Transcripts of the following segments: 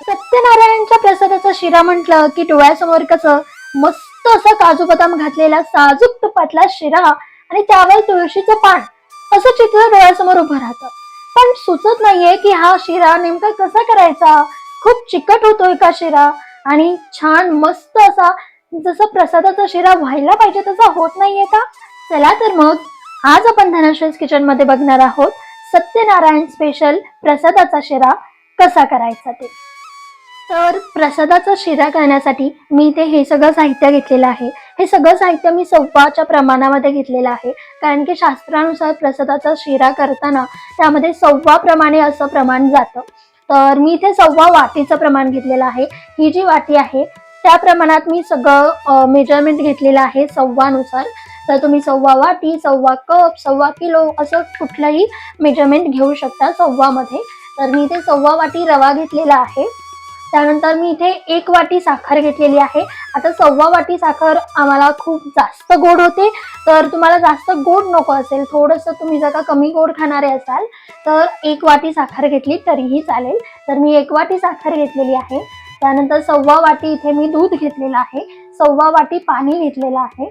सत्यनारायणच्या प्रसादाचा शिरा म्हटलं की डोळ्यासमोर कसं मस्त असं काजू बदाम घातलेला साजूक तुपातला शिरा आणि त्यावर तुळशीचं पान. असं चित्र डोळ्यासमोर उभं राहतं. पण सुचत नाहीये की हा शिरा नेमका कसा करायचा? खूप चिकट होतोय का शिरा? आणि छान मस्त असा जसं प्रसादाचा शिरा व्हायला पाहिजे तसा होत नाहीये का? चला तर मग आज आपण धनश्रेष्ठ किचनमध्ये बघणार आहोत सत्यनारायण स्पेशल प्रसादाचा शिरा कसा करायचा ते. तर प्रसादाचा शिरा करण्यासाठी मी इथे हे सगळं साहित्य घेतलेलं आहे. हे सगळं साहित्य मी सव्वाच्या प्रमाणामध्ये घेतलेलं आहे. कारण की शास्त्रानुसार प्रसादाचा शिरा करताना त्यामध्ये सव्वा प्रमाणे असं प्रमाण जातं. तर मी इथे सव्वा वाटीचं प्रमाण घेतलेलं आहे. ही जी वाटी आहे त्या प्रमाणात मी सगळं मेजरमेंट घेतलेलं आहे सव्वानुसार. तर तुम्ही सव्वा वाटी सव्वा कप सव्वा किलो असं कुठलंही मेजरमेंट घेऊ शकता सव्वामध्ये. तर मी इथे सव्वा वाटी रवा घेतलेला आहे. त्यानंतर मी इथे एक वाटी साखर घेतलेली आहे. आता सव्वा वाटी साखर आम्हाला खूप जास्त गोड होते. तर तुम्हाला जास्त गोड नको असेल थोडंसं तुम्ही जर का कमी गोड खाणारे असाल तर एक वाटी साखर घेतली तरीही चालेल. तर मी एक वाटी साखर घेतलेली आहे. त्यानंतर सव्वा वाटी इथे मी दूध घेतलेलं आहे. सव्वा वाटी पाणी घेतलेलं आहे.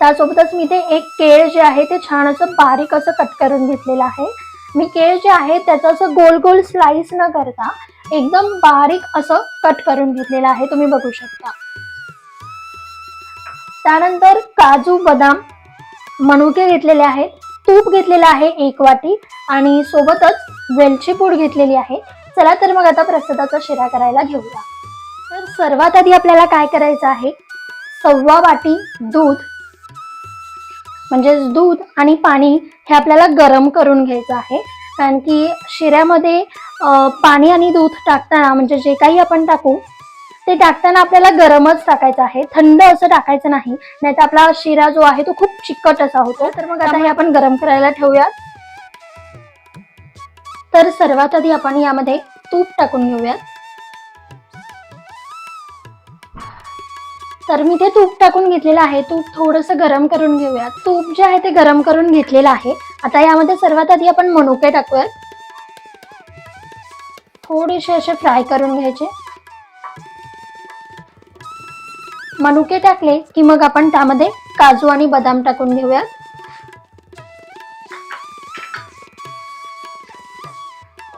त्यासोबतच मी इथे एक केळ जे आहे ते छान असं बारीक असं कट करून घेतलेलं आहे. मी केळ जे आहे त्याचं असं गोल गोल स्लाइस न करता एकदम बारीक असं कट करून घेतलेलं आहे तुम्ही बघू शकता. त्यानंतर काजू बदाम मनुके घेतलेले आहेत तूप घेतलेलं आहे एक वाटी आणि सोबतच वेलची पूड घेतलेली आहे. चला तर मग आता प्रसादाचा शिरा करायला घेऊया. तर सर्वात आधी आपल्याला काय करायचं आहे? सव्वा वाटी दूध म्हणजेच दूध आणि पाणी हे आपल्याला गरम करून घ्यायचं आहे. कारण की शिऱ्यामध्ये पाणी आणि दूध टाकताना म्हणजे जे काही आपण टाकू ते टाकताना आपल्याला गरमच टाकायचं आहे. थंड असं टाकायचं नाही. नाहीतर आपला शिरा जो आहे तो खूप चिकट असा होतो. तर मग आता हे आपण गरम करायला ठेवूयात. तर सर्वात आधी आपण यामध्ये तूप टाकून घेऊयात. तर मी ते तूप टाकून घेतलेलं आहे. तूप थोडंसं गरम करून घेऊयात. तूप जे आहे ते गरम करून घेतलेलं आहे. आता यामध्ये सर्वात आधी आपण मनुके टाकूयात. थोडेसे असे फ्राय करून घ्यायचे. मनुके टाकले की मग आपण त्यामध्ये काजू आणि बदाम टाकून घेऊयात.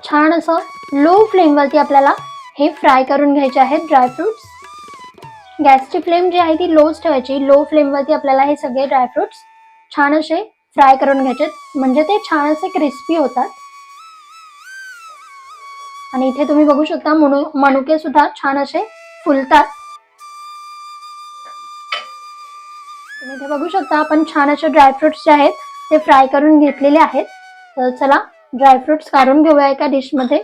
छान असं लो फ्लेमवरती आपल्याला हे फ्राय करून घ्यायचे आहेत ड्रायफ्रुट्स गॅसची फ्लेम जी आहे ती लोच ठेवायची. लो फ्लेमवरती आपल्याला हे सगळे ड्रायफ्रुट्स छान असे फ्राय करून घ्यायचे म्हणजे ते छान असे क्रिस्पी होतात. आणि इथे तुम्ही बघू शकता मनु मनुके सुद्धा छान असे फुलतात. तुम्ही इथे बघू शकता आपण छान असे ड्रायफ्रुट्स जे आहेत ते फ्राय करून घेतलेले आहेत. तर चला ड्रायफ्रुट्स काढून घेऊया एका डिशमध्ये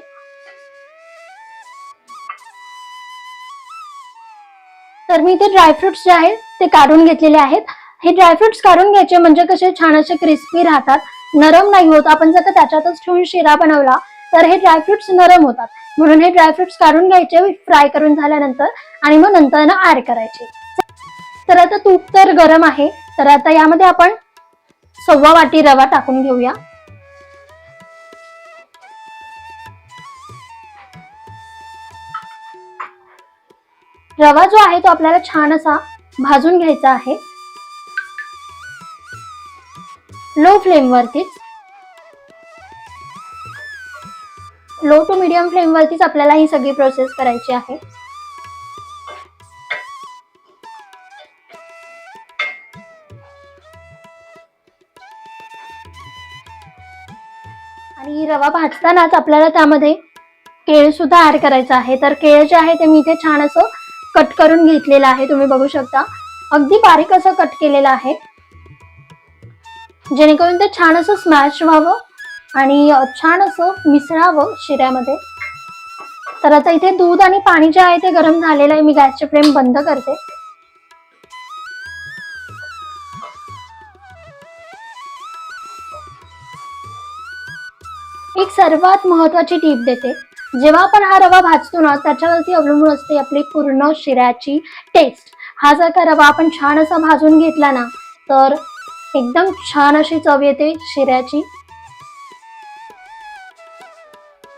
तर मी इथे ड्रायफ्रुट्स जे आहेत ते काढून घेतलेले आहेत. हे ड्रायफ्रुट्स काढून घ्यायचे म्हणजे कसे छान असे क्रिस्पी राहतात. नरम नाही होत. आपण जर का त्याच्यातच ठेवून शिरा बनवला तर हे ड्रायफ्रुट्स नरम होतात. म्हणून हे ड्रायफ्रुट्स काढून घ्यायचे फ्राय करून झाल्यानंतर आणि मग नंतर ना ऍड करायचे. तर आता तूप तर गरम आहे. तर आता यामध्ये आपण सव्वा वाटी रवा टाकून घेऊया. रवा जो आहे तो आपल्याला छान असा भाजून घ्यायचा आहे. Low flame low to medium flame वरतीच आपल्याला ही सगळी प्रोसेस करायची आहे. आणि रवा भाजतानाच आपल्याला त्यामध्ये केळ सुद्धा ऍड करायचं आहे. तर केळ जे आहे ते मी इथे छान असं कट करून घेतलेलं आहे. तुम्ही बघू शकता. अगदी बारीक असं कट केलेलं आहे. जेणेकरून ते छान असं स्मॅश व्हावं. आणि छान असं मिसळावं शिऱ्यामध्ये. तर आता इथे दूध आणि पाणी जे आहे ते गरम झालेलं आहे. मी गॅसचे फ्लेम बंद करते. एक सर्वात महत्वाची टीप देते. जेव्हा आपण हा रवा भाजतो ना त्याच्यावरती अवलंबून असते आपली पूर्ण शिऱ्याची टेस्ट हा जर का रवा आपण छान असा भाजून घेतला ना तर एकदम छान अशी चव येते शिऱ्याची.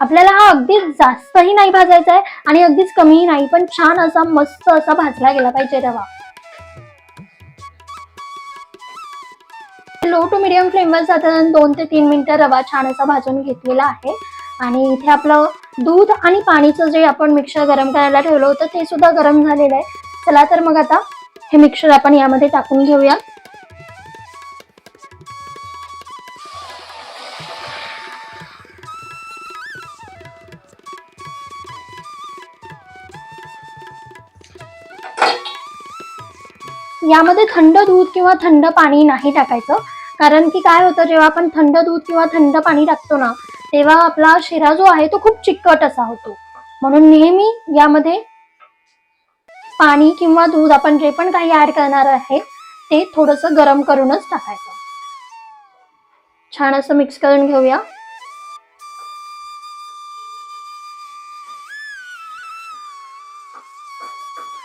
आपल्याला हा अगदीच जास्तही नाही भाजायचा आहे आणि अगदीच कमीही नाही पण छान असा मस्त असा भाजला गेला पाहिजे रवा. लो टू मिडियम फ्लेमवर साधारण दोन ते तीन मिनिटं रवा छान असा भाजून घेतलेला आहे. आणि इथे आपलं दूध आणि पाणीचं जे आपण मिक्सर गरम करायला ठेवलं होतं ते सुद्धा गरम झालेलं आहे. चला तर मग आता हे मिक्सर आपण यामध्ये टाकून घेऊया. यामध्ये थंड दूध किंवा थंड पाणी नाही टाकायचं. कारण की काय होतं जेव्हा आपण थंड दूध किंवा थंड पाणी टाकतो ना तेव्हा आपला शिरा जो आहे तो खूप चिकट असा होतो. म्हणून नेहमी यामध्ये पाणी किंवा दूध आपण जे पण काही ऍड करणार आहे ते थोडस गरम करूनच टाकायचं. छान असं मिक्स करून घेऊया.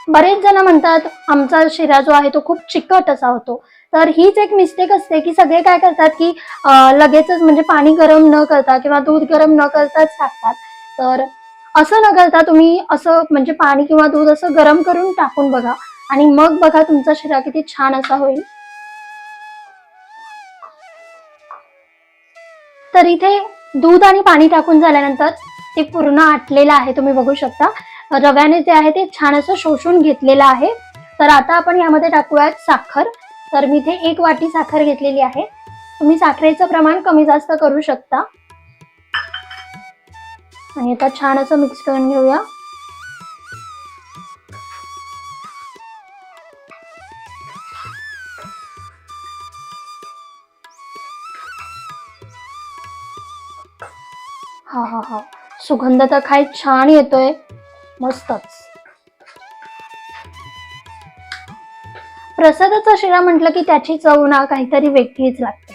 बरेच जण म्हणतात आमचा शिरा जो आहे तो खूप चिकट असा होतो. तर हीच एक मिस्टेक असते की सगळे काय करतात की लगेचच म्हणजे पाणी गरम न करता किंवा दूध गरम न करताच टाकतात. तर असं न करता तुम्ही असं म्हणजे पाणी किंवा दूध असं गरम करून टाकून बघा आणि मग बघा तुमचा शिरा किती छान असा होईल. तर इथे दूध आणि पाणी टाकून झाल्यानंतर ते पूर्ण आटलेलं आहे तुम्ही बघू शकता. रव्याने जे आहे ते छान असं शोषून घेतलेलं आहे. तर आता आपण यामध्ये टाकूयात साखर. तर मी इथे एक वाटी साखर घेतलेली आहे. तुम्ही साखरेचं प्रमाण कमी जास्त करू शकता. आणि आता छान असं मिक्स करून घेऊया. हा हा हा. सुगंध तर खाय छान येतोय. मस्तच. प्रसादाचा शिरा म्हटलं की त्याची चव ना काहीतरी वेगळीच लागते.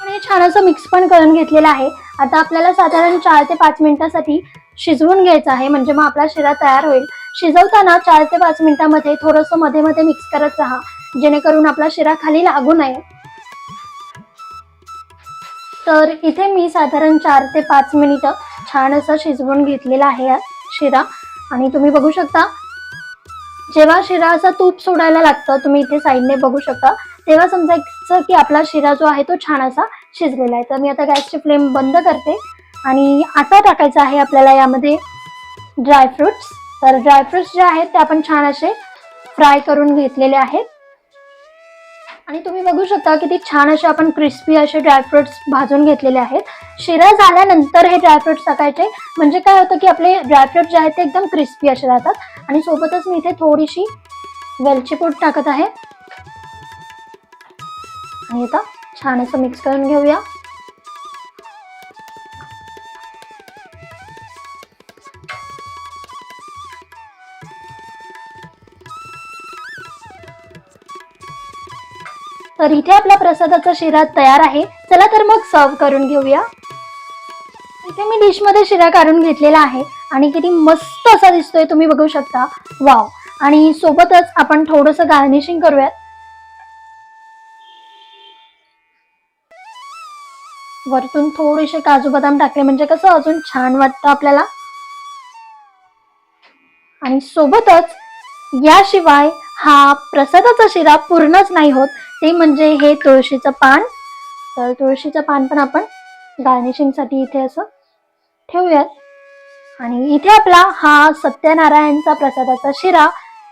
पण हे छान असं मिक्स पण करून घेतलेलं आहे. आता आपल्याला साधारण चार ते पाच मिनिटासाठी शिजवून घ्यायचं आहे. म्हणजे मग आपला शिरा तयार होईल. शिजवताना चार ते पाच मिनिटामध्ये थोडंसं मध्ये मध्ये मिक्स करत राहा. जेणेकरून आपला शिरा खाली लागू नये. तर इथे मी साधारण चार ते पाच मिनिटं छान असा शिजवून घेतलेला आहे शिरा. आणि तुम्ही बघू शकता जेव्हा शिरा असा तूप सोडायला लागतं तुम्ही इथे साईडने बघू शकता. तेव्हा समजायचं की आपला शिरा जो आहे तो छान असा शिजलेला आहे. तर मी आता गॅसची फ्लेम बंद करते. आणि आता टाकायचं आहे आपल्याला यामध्ये ड्रायफ्रुट्स तर ड्रायफ्रुट्स जे आहेत ते आपण छान असे फ्राय करून घेतलेले आहेत. आणि तुम्ही बघू शकता किती छान असे आपण क्रिस्पी असे ड्रायफ्रुट्स भाजून घेतलेले आहेत. शिरा झाल्यानंतर हे ड्रायफ्रुट्स टाकायचे. म्हणजे काय होतं की आपले ड्रायफ्रुट्स जे आहेत ते एकदम क्रिस्पी असे राहतात. आणि सोबतच मी इथे थोडीशी वेलची पूड टाकत आहे. आणि आता छान असं मिक्स करून घेऊया. तर इथे आपला प्रसादाचा शिरा तयार आहे. चला तर मग सर्व करून घेऊया. इथे मी डिशमध्ये शिरा काढून घेतलेला आहे. आणि किती मस्त असा दिसतोय तुम्ही बघू शकता. वाव आणि सोबतच आपण थोडस गार्निशिंग करूयात. वरतून थोडेसे काजू बदाम टाकले म्हणजे कसं अजून छान वाटतं आपल्याला. आणि सोबतच याशिवाय हा प्रसादाचा शिरा पूर्णच नाही होत. ते म्हणजे हे तुळशीचं पान. तर तुळशीचं पान पण आपण गार्निशिंगसाठी इथे असं ठेवूयात. आणि इथे आपला हा सत्यनारायणचा प्रसादाचा शिरा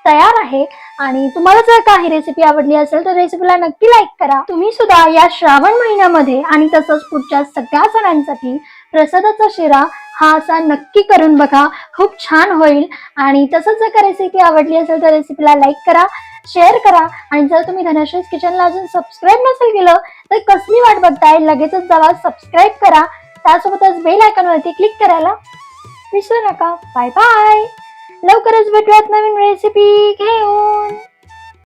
तयार आहे. आणि तुम्हाला जर का ही रेसिपी आवडली असेल तर रेसिपीला नक्की लाईक करा. तुम्ही सुद्धा या श्रावण महिन्यामध्ये आणि तसंच पुढच्या सगळ्या सणांसाठी प्रसादाचा शिरा हा असा नक्की करून बघा. खूप छान होईल. आणि तसंच जर का रेसिपी आवडली असेल तर रेसिपीला लाईक करा. शेअर करा. आणि जर तुम्ही धनश्रीज किचनला अजून सबस्क्राईब नसेल केलं तर कसली वाट बघताय? लगेचच जावा सबस्क्राईब करा. त्यासोबतच बेल आयकॉनवरती क्लिक करायला विसरू नका. बाय बाय लवकरच भेटूयात नवीन रेसिपी घेऊन.